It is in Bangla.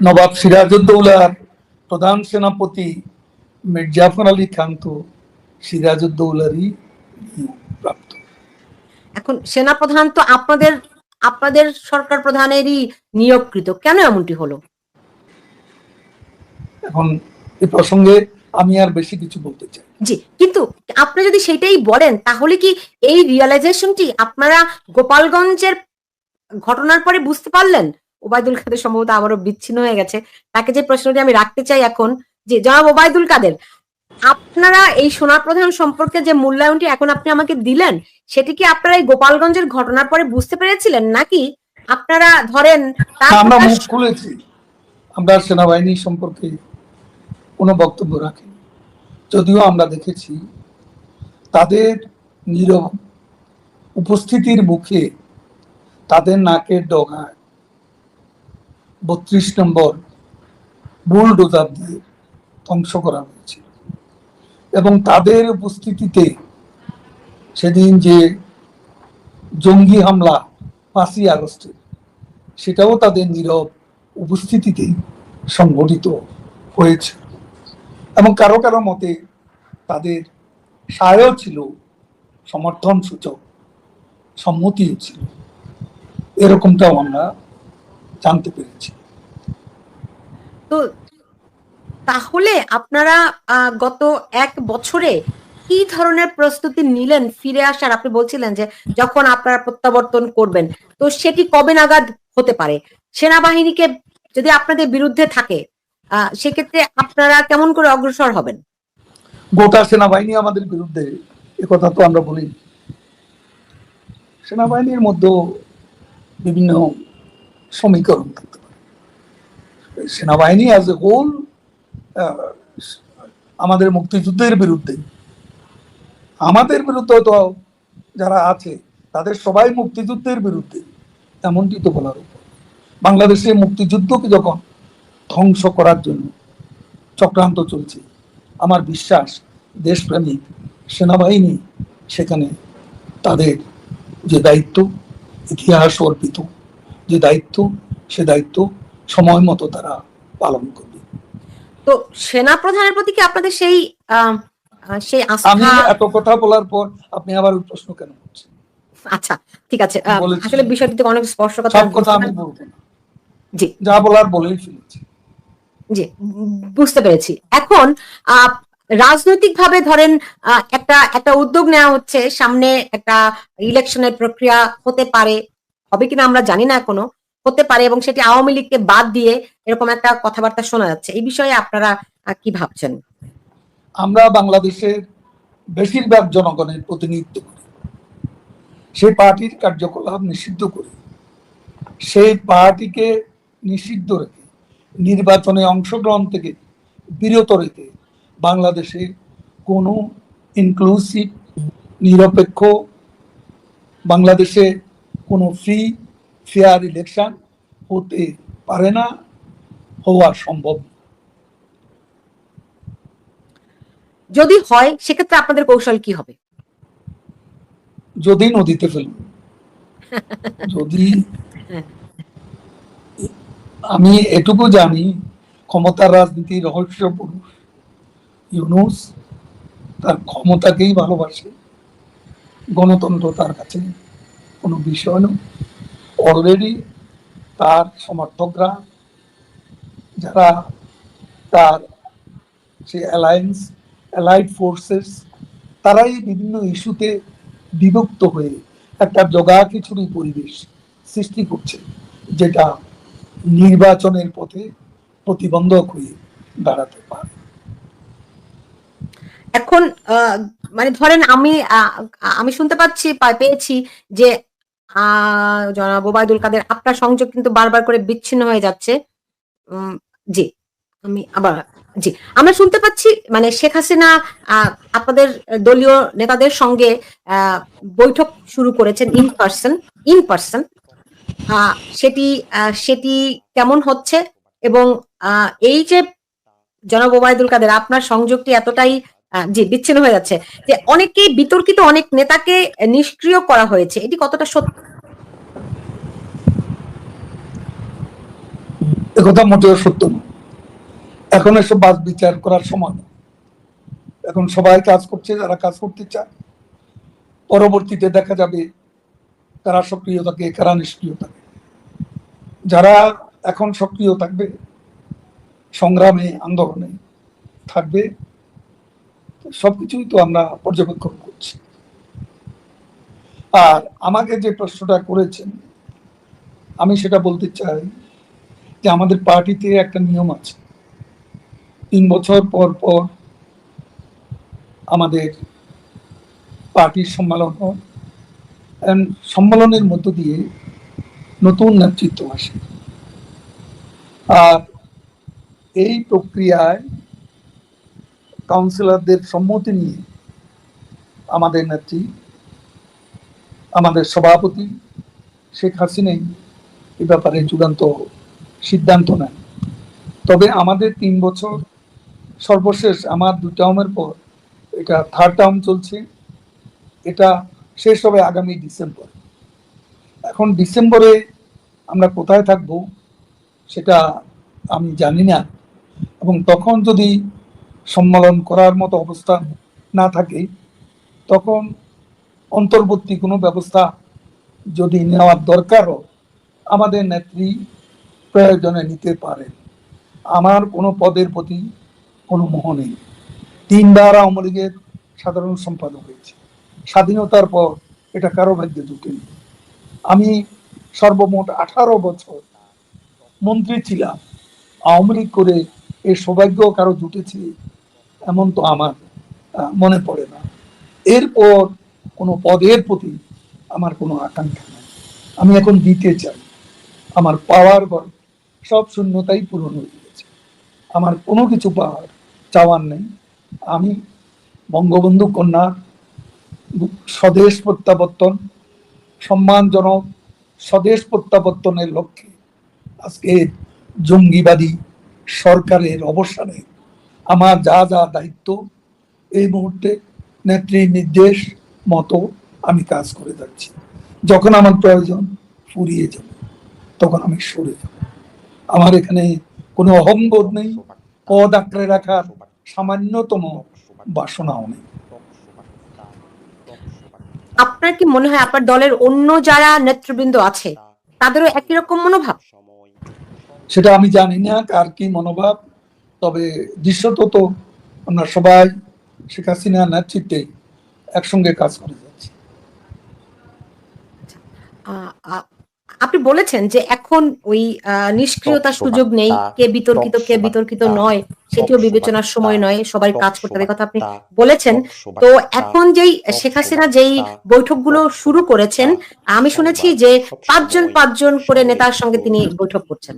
নবাব সিরাজউদ্দৌলার প্রধান সেনাপতি মির্জাফর আলী খান তো সিরাজউদ্দৌলারই প্রাপ্ত। এখন সেনাপ্রধান তো আপনাদের আপনাদের সরকার প্রধানেরই নিয়োগকৃত। কেন এমনটি হলো? এখন এ প্রসঙ্গে আমি আর বেশি কিছু বলতে চাই জি কিন্তু আপনি যদি সেটাই বলেন তাহলে কি এই রিয়েলাইজেশনটি আপনারা গোপালগঞ্জের ঘটনার পরে বুঝতে পারলেন? ওবায়দুল কাদের সম্ভবত আবারও বিচ্ছিন্ন হয়ে গেছে। তাকে যে প্রশ্নটি আমি রাখতে চাই এখন যে জনাব ওবায়দুল কাদের আপনারা এই সোনা প্রধান সম্পর্কে যে মূল্যায়নটি এখন আপনি আমাকে দিলেন সেটি কি আপনারা এই গোপালগঞ্জের ঘটনার পরে বুঝতে পেরেছিলেন? নাকি আপনারা ধরেন আমরা মুখ খুলেছি। আমরা সেনাবাহিনী সম্পর্কে কোনো বক্তব্য রাখি যদিও আমরা দেখেছি তাদের নীরব উপস্থিতির মুখে তাদের নাকের ডগায় বত্রিশ নম্বর বুলডোজার দিয়ে ধ্বংস করা হয়েছিল। এবং তাদের উপস্থিতিতে সেদিন যে জঙ্গি হামলা পাঁচই আগস্টে, সেটাও তাদের নীরব উপস্থিতিতেই সংঘটিত হয়েছে। এবং কারও কারও মতে তাদের সায়ও ছিল সমর্থন সূচক সম্মতিও ছিল। এরকমটাও আমরা জানতে পেরেছি। তো তাহলে আপনারা গত এক বছরে কি ধরনের প্রস্তুতি নিলেন ফিরে আসার? আপনি বলছিলেন যে যখন আপনারা প্রত্যাবর্তন করবেন তো সেটি কবে নাগাদ হতে পারে? সেনাবাহিনীকে যদি আপনাদের বিরুদ্ধে থাকে আহ, সেক্ষেত্রে আপনারা কেমন করে অগ্রসর হবেন? গোটা সেনাবাহিনী আমাদের বিরুদ্ধে একথা তো আমরা বলি সেনাবাহিনীর মধ্যে বিভিন্ন সমীকরণ থাকতে পারে সেনাবাহিনী অ্যাজ এ হোল আমাদের মুক্তিযুদ্ধের বিরুদ্ধে, আমাদের বিরুদ্ধে তো যারা আছে, তাদের সবাই মুক্তিযুদ্ধের বিরুদ্ধে, এমনটি তো বলার উপর। বাংলাদেশে মুক্তিযুদ্ধকে যখন ধ্বংস করার জন্য চক্রান্ত চলছে, আমার বিশ্বাস দেশপ্রেমিক সেনাবাহিনী সেখানে তাদের যে দায়িত্ব, ইতিহাস অর্পিত যে দায়িত্ব সে দায়িত্ব সময় মতো তারা পালন করবে। তো সেনা প্রধানের প্রতি কি আপনাদের সেই সেই আমি এত কথা বলার পর আপনি আবার ওই প্রশ্ন কেন করছেন? আচ্ছা ঠিক আছে। আসলে বিষয়টিতে অনেক স্পষ্ট কথা সব কথা আমি বলব জি। যা বলার বলেই ফেলেছি। জি বুঝতে পেরেছি। এখন আহ, রাজনৈতিকভাবে ধরেন একটা একটা উদ্যোগ নেওয়া হচ্ছে সামনে একটা ইলেকশনের প্রক্রিয়া হতে পারে। হবে কিনা আমরা জানি না এখনও, হতে পারে এবং সেটি আওয়ামী লীগকে বাদ দিয়ে এরকম একটা কথাবার্তা শোনা যাচ্ছে। এই বিষয়ে আপনারা কি ভাবছেন? আমরা বাংলাদেশের বেশিরভাগ জনগণের প্রতিনিধিত্ব করি। সেই পার্টির কার্যকলাপ নিষিদ্ধ করি। সেই পার্টিকে নিষিদ্ধ রেখে, নির্বাচনে অংশগ্রহণ থেকে বিরত রেখে বাংলাদেশে কোনো ইনক্লুসিভ নিরপেক্ষ বাংলাদেশে কোনো ফ্রি ফেয়ার ইলেকশন হতে পারে না হওয়া সম্ভব। যদি হয় সেক্ষেত্রে আপনাদের কৌশল কি হবে? যদি নদীতে ফেলবে যদি আমি এটুকু জানি ক্ষমতার রাজনীতি রহস্য পুরুষ ইউনুস তার ক্ষমতাকেই ভালোবাসে গণতন্ত্র তার কাছে। কোনো বিষয় নয়। অলরেডি তার সমর্থকরা, যারা তার সে অ্যালায়েন্স অ্যালাইড ফোর্সেস তারাই বিভিন্ন ইস্যুতে বিভক্ত হয়ে একটা জগা খিচুড়ি পরিবেশ সৃষ্টি করছে, যেটা নির্বাচনের পথে প্রতিবন্ধক হয়ে দাঁড়াতে পারে। এখন মানে ধরেন আমি আমি শুনতে পাচ্ছি পেয়েছি যে জনাব ওবায়দুল কাদের, আপনার সংযোগ কিন্তু বারবার করে বিচ্ছিন্ন হয়ে যাচ্ছে। জি, আমি আবার, জি, আমরা শুনতে পাচ্ছি মানে শেখ হাসিনা আপনাদের দলীয় নেতাদের সঙ্গে বৈঠক শুরু করেছেন ইন পার্সন ইন পার্সন সেটি সেটি কেমন হচ্ছে? এবং এই যে জনাব ওবায়দুল কাদের, আপনার সংযোগটি এতটাই জি, বিচ্ছিন্ন হয়ে যাচ্ছে। যে অনেকেই বিতর্কিত, অনেক নেতাকে নিষ্ক্রিয় করা হয়েছে। এটি কতটা সত্য? কথা মোটেও সত্য নয় এখন এসব বাস বিচার করার সময় না। এখন সবাই কাজ করছে, যারা কাজ করতে চায়। পরবর্তীতে দেখা যাবে কারা সক্রিয় থাকে, কারা নিষ্ক্রিয় থাকে। যারা এখন সক্রিয় থাকবে, সংগ্রামে, আন্দোলনে থাকবে সবকিছুই তো আমরা পর্যবেক্ষণ করছি। আর আমাকে যে প্রশ্নটা করেছেন, আমি সেটা বলতে চাই যে আমাদের পার্টিতে একটা নিয়ম আছে। তিন বছর পর পর আমাদের পার্টির সম্মেলন হয় সম্মেলনের মধ্য দিয়ে নতুন নেতৃত্ব আসে। আর এই প্রক্রিয়ায় কাউন্সিলরদের সম্মতি নিয়ে আমাদের নেত্রী, আমাদের সভাপতি শেখ হাসিনাই এ ব্যাপারে চূড়ান্ত সিদ্ধান্ত নেন। তবে আমাদের তিন বছর সর্বশেষ আমার দু টার্মের পর এটা থার্ড টার্ম চলছে, এটা শেষ হবে আগামী ডিসেম্বর। এখন ডিসেম্বরে আমরা কোথায় থাকব সেটা আমি জানি না এবং তখন যদি সম্মেলন করার মতো অবস্থা না থাকে, তখন অন্তর্বর্তী কোনো ব্যবস্থা যদি নেওয়ার দরকারও আমাদের নেত্রী প্রয়োজনে নিতে পারেন। আমার কোনো পদের প্রতি কোনো মোহ নেই। তিনবার আওয়ামী লীগের সাধারণ সম্পাদক হয়েছে। স্বাধীনতার পর এটা কারও ভাগ্যে জুটেনি আমি সর্বমোট আঠারো বছর মন্ত্রী ছিলাম। আওয়ামী লীগ করে এই সৌভাগ্য কারও জুটেছে এমন তো আমার মনে পড়ে না। এরপর কোনো পদের প্রতি আমার কোনো আকাঙ্ক্ষা নেই। আমি এখন দিতে চাই। আমার পাওয়ার ঘর সব শূন্যতাই পূরণ হয়ে গেছে। আমার কোনো কিছু পাওয়ার চাওয়ার নেই। আমি বঙ্গবন্ধু কন্যার স্বদেশ প্রত্যাবর্তন, সম্মানজনক স্বদেশ প্রত্যাবর্তনের লক্ষ্যে আজকে জঙ্গিবাদী সরকারের অবসানে আমার যা যা দায়িত্ব এই মুহূর্তে নেত্রীর নির্দেশ মতো আমি কাজ করে যাচ্ছি। যখন আমার প্রয়োজন ফুরিয়ে যাবে তখন আমি সরে যাব। আমার এখানে কোনো অহংবোধ নেই পদ আঁকড়ে রাখার সামান্যতম বাসনাও নেই। আপনার কি মনে হয় আপনার দলের অন্য যারা নেতৃবৃন্দ আছে তাদেরও একই রকম মনোভাব? সেটা আমি জানি না কার কি মনোভাব। তবে দৃশ্যত তো আমরা সবাই শেখ হাসিনা নেতৃত্বে একসঙ্গে কাজ করে যাচ্ছি। আপনি বলেছেন যে এখন ওই আহ, নিষ্ক্রিয়তার সুযোগ নেই কে বিতর্কিত কে বিতর্কিত নয় সেটিও বিবেচনার সময় নয় সবাই কাজ করতে হবে। কথা আপনি বলেছেন। তো এখন যেই শেখ হাসিনা যেই বৈঠকগুলো শুরু করেছেন আমি শুনেছি যে পাঁচজন পাঁচজন করে নেতার সঙ্গে তিনি বৈঠক করছেন।